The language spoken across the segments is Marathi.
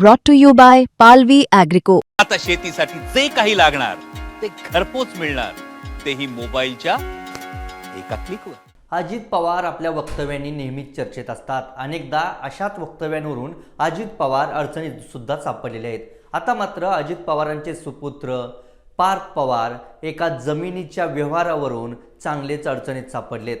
brought to you by Palvi Agrico. आता शेतीसाठी जे काही लागणार ते घरपोच मिळणार. तेही मोबाईलच्या एका क्लिकवर अजित पवार आपल्या वक्तव्यांनी नेहमीच चर्चेत असतात. अनेकदा अशाच वक्तव्यांवरून अजित पवार अडचणीत सुद्धा सापडलेले आहेत. आता मात्र अजित पवारांचे सुपुत्र पार्थ पवार एका जमिनीच्या व्यवहारावरून चांगलेच अडचणीत सापडलेत.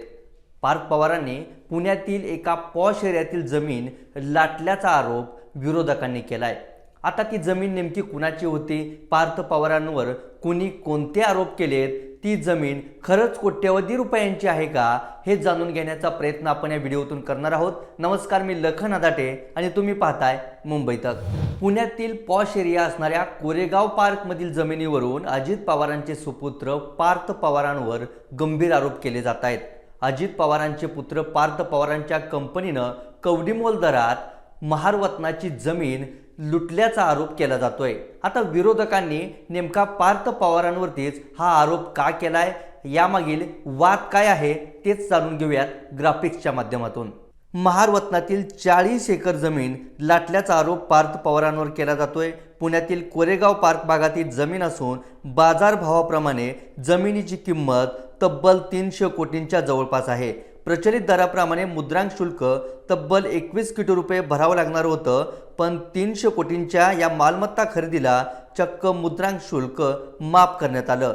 पार्थ पवारांनी पुण्यातील एका पॉश एरियातील जमीन लाटल्याचा आरोप विरोधकांनी केलाय. आता ती जमीन नेमकी कुणाची होती? पार्थ पवारांवर कुणी कोणते आरोप केलेत? ती जमीन खरंच कोट्यवधी रुपयांची आहे का? हे जाणून घेण्याचा प्रयत्न आपण या व्हिडिओतून करणार आहोत. नमस्कार मी लखन अदाटे आणि तुम्ही पाहताय मुंबई तक. पुण्यातील पॉश एरिया असणाऱ्या कोरेगाव पार्कमधील जमिनीवरून अजित पवारांचे सुपुत्र पार्थ पवारांवर गंभीर आरोप केले जात आहेत. अजित पवारांचे पुत्र पार्थ पवारांच्या कंपनीनं कवडीमोल दरात महारवतनाची जमीन लुटल्याचा आरोप केला जातोय. आता विरोधकांनी नेमका पार्थ पवारांवरतीच हा आरोप का केलाय? यामागील वाद काय आहे तेच जाणून घेऊयात ग्राफिक्सच्या माध्यमातून. महारवतनातील चाळीस एकर जमीन लाटल्याचा आरोप पार्थ पवारांवर केला जातोय. पुण्यातील कोरेगाव पार्क भागातील जमीन असून बाजारभावाप्रमाणे जमिनीची किंमत तब्बल तीनशे कोटींच्या जवळपास आहे. प्रचलित दराप्रमाणे मुद्रांक शुल्क तब्बल एकवीस कोटी रुपये भरावं लागणार होतं पण तीनशे कोटींच्या या मालमत्ता खरेदीला चक्क मुद्रांक शुल्क माफ करण्यात आलं.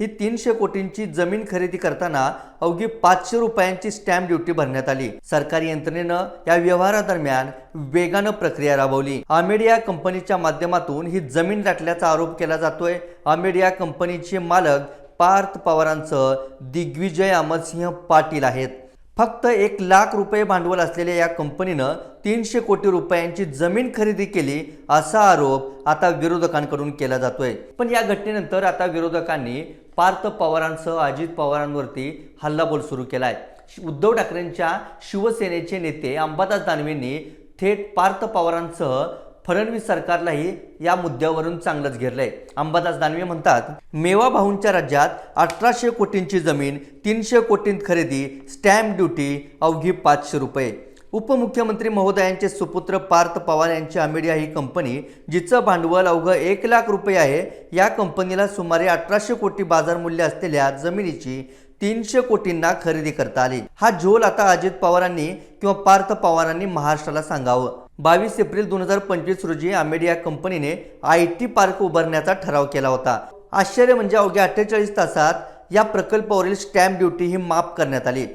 ही तीनशे कोटींची जमीन खरेदी करताना अवघी पाचशे रुपयांची स्टॅम्प ड्युटी भरण्यात आली. सरकारी यंत्रणेनं या व्यवहारादरम्यान वेगानं प्रक्रिया राबवली. आमेडिया कंपनीच्या माध्यमातून ही जमीन लाटल्याचा आरोप केला जातोय. आमेडिया कंपनीचे मालक पार्थ पवारांचं दिग्विजय अमरसिंह पाटील आहेत. फक्त एक लाख रुपये भांडवल असलेल्या या कंपनीनं तीनशे कोटी रुपयांची जमीन खरेदी केली असा आरोप आता विरोधकांकडून केला जातोय. पण या घटनेनंतर आता विरोधकांनी पार्थ पवारांसह अजित पवारांवरती हल्लाबोल सुरू केला आहे उद्धव ठाकरेंच्या शिवसेनेचे नेते अंबादास दानवेंनी थेट पार्थ पवारांसह फडणवीस सरकारलाही या मुद्द्यावरून चांगलंच घेरलंय. अंबादास दानवे म्हणतात मेवा भाऊंच्या राज्यात अठराशे कोटींची जमीन तीनशे कोटींत खरेदी स्टॅम्प ड्युटी अवघी पाचशे रुपये. उपमुख्यमंत्री महोदयांचे सुपुत्र पार्थ पवार यांची अमेडिया ही कंपनी जिचं भांडवल अवघं एक लाख रुपये आहे या कंपनीला सुमारे अठराशे कोटी बाजार मूल्य असलेल्या जमिनीची तीनशे कोटींना खरेदी करता आली. हा झोल आता अजित पवारांनी किंवा पार्थ पवारांनी महाराष्ट्राला सांगावं. बावीस एप्रिल दोन हजार पंचवीस रोजी आमेडिया कंपनीने आय टी पार्क उभारण्याचा ठराव केला होता. आश्चर्य म्हणजे अवघ्या अठ्ठेचाळीस तासात या प्रकल्पावरील स्टॅम्प ड्युटी ही माफ करण्यात आली.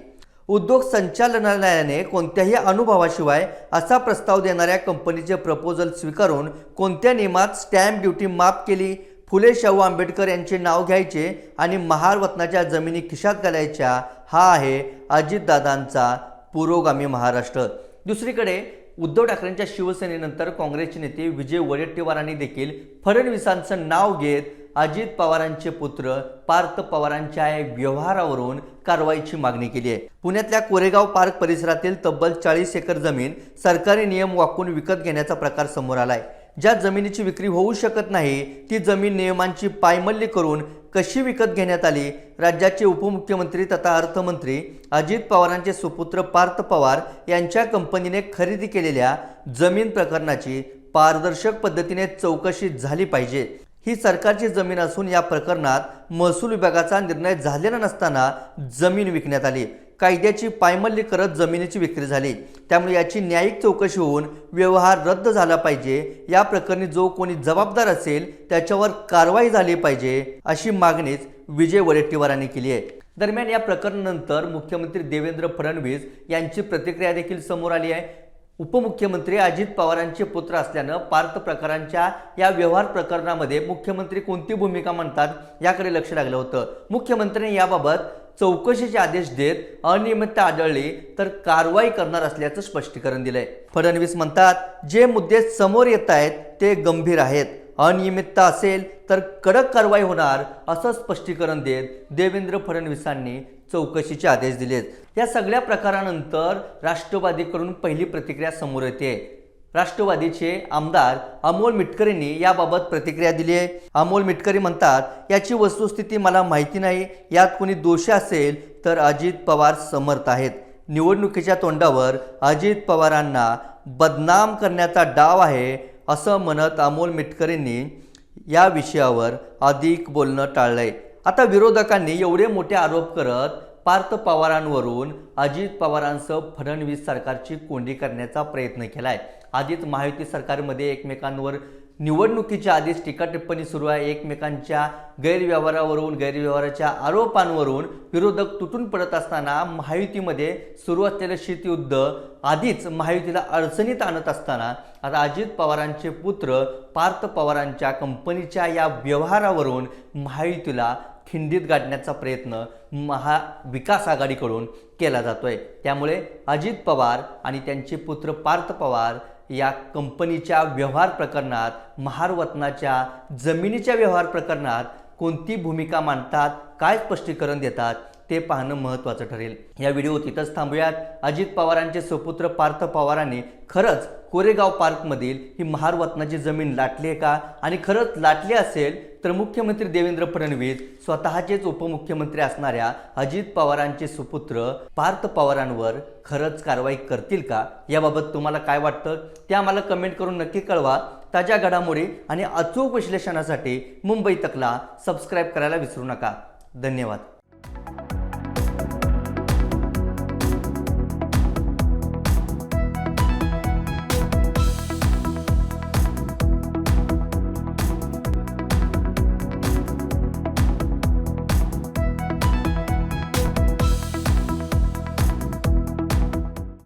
उद्योग संचालनालयाने कोणत्याही अनुभवाशिवाय असा प्रस्ताव देणाऱ्या कंपनीचे प्रपोजल स्वीकारून कोणत्या नियमात स्टॅम्प ड्युटी माफ केली? फुले शाहू आंबेडकर यांचे नाव घ्यायचे आणि महारवतनाच्या जमिनी खिशात घालायच्या हा आहे अजितदादांचा पुरोगामी महाराष्ट्र. दुसरीकडे उद्धव ठाकरेंच्या शिवसेनेनंतर काँग्रेसचे नेते विजय वडेट्टीवारांनी देखील फडणवीसांचं नाव घेत अजित पवारांचे पुत्र पार्थ पवारांच्या व्यवहारावरून कारवाईची मागणी केली आहे. पुण्यातल्या कोरेगाव पार्क परिसरातील तब्बल चाळीस एकर जमीन सरकारी नियम वाकून विकत घेण्याचा प्रकार समोर आलाय. ज्या जमिनीची विक्री होऊ शकत नाही ती जमीन नियमांची पायमल्ली करून कशी विकत घेण्यात आली? राज्याचे उपमुख्यमंत्री तथा अर्थमंत्री अजित पवारांचे सुपुत्र पार्थ पवार यांच्या कंपनीने खरेदी केलेल्या जमीन प्रकरणाची पारदर्शक पद्धतीने चौकशी झाली पाहिजे. ही सरकारची जमीन असून या प्रकरणात महसूल विभागाचा निर्णय झालेला नसताना जमीन विकण्यात आली. कायद्याची पायमल्ली करत जमिनीची विक्री झाली. त्यामुळे याची न्यायिक चौकशी होऊन व्यवहार रद्द झाला पाहिजे. या प्रकरणी जो कोणी जबाबदार असेल त्याच्यावर कारवाई झाली पाहिजे अशी मागणीच विजय वडेट्टीवारांनी केली आहे. दरम्यान या प्रकरणानंतर मुख्यमंत्री देवेंद्र फडणवीस यांची प्रतिक्रिया देखील समोर आली आहे. उपमुख्यमंत्री अजित पवारांचे पुत्र असल्यानं पार्थ प्रकारांच्या या व्यवहार प्रकरणामध्ये मुख्यमंत्री कोणती भूमिका म्हणतात याकडे लक्ष लागलं होतं. मुख्यमंत्र्यांनी याबाबत चौकशीचे आदेश देत अनियमितता आढळली तर कारवाई करणार असल्याचं स्पष्टीकरण दिलंय. फडणवीस म्हणतात जे मुद्दे समोर येत आहेत ते गंभीर आहेत. अनियमितता असेल तर कडक कारवाई होणार असं स्पष्टीकरण देत देवेंद्र फडणवीसांनी चौकशीचे आदेश दिलेत. या सगळ्या प्रकारानंतर राष्ट्रवादीकडून पहिली प्रतिक्रिया समोर येते. राष्ट्रवादीचे आमदार अमोल मिटकरींनी याबाबत प्रतिक्रिया दिली आहे. अमोल मिटकरी म्हणतात याची वस्तुस्थिती मला माहिती नाही. यात कोणी दोषी असेल तर अजित पवार समर्थ आहेत. निवडणुकीच्या तोंडावर अजित पवारांना बदनाम करण्याचा डाव आहे असं म्हणत अमोल मिटकरींनी या विषयावर अधिक बोलणं टाळलंय. आता विरोधकांनी एवढे मोठे आरोप करत पार्थ पवारांवरून अजित पवारांसह फडणवीस सरकारची कोंडी करण्याचा प्रयत्न केला आहे आधीच महायुती सरकारमध्ये एकमेकांवर निवडणुकीच्या आधीच टीका टिप्पणी सुरू आहे. एकमेकांच्या गैरव्यवहारावरून गैरव्यवहाराच्या आरोपांवरून विरोधक तुटून पडत असताना महायुतीमध्ये सुरू असलेलं शीतयुद्ध आधीच महायुतीला अडचणीत आणत असताना आता अजित पवारांचे पुत्र पार्थ पवारांच्या कंपनीच्या या व्यवहारावरून महायुतीला खिंडीत गाडण्याचा प्रयत्न महाविकास आघाडीकडून केला जातो आहे त्यामुळे अजित पवार आणि त्यांचे पुत्र पार्थ पवार या कंपनीच्या व्यवहार प्रकरणात महारवतनाच्या जमिनीच्या व्यवहार प्रकरणात कोणती भूमिका मांडतात काय स्पष्टीकरण देतात ते पाहणं महत्त्वाचं ठरेल. या व्हिडिओ तिथंच थांबूयात. अजित पवारांचे सुपुत्र पार्थ पवारांनी खरंच कोरेगाव पार्कमधील ही महारवतनाची जमीन लाटली आहे का? आणि खरंच लाटली असेल तर मुख्यमंत्री देवेंद्र फडणवीस स्वतःचेच उपमुख्यमंत्री असणाऱ्या अजित पवारांचे सुपुत्र पार्थ पवारांवर खरंच कारवाई करतील का? याबाबत तुम्हाला काय वाटतं? ते आम्हाला कमेंट करून नक्की कळवा. ताज्या घडामोडी आणि अचूक विश्लेषणासाठी मुंबई तकला सबस्क्राईब करायला विसरू नका. धन्यवाद.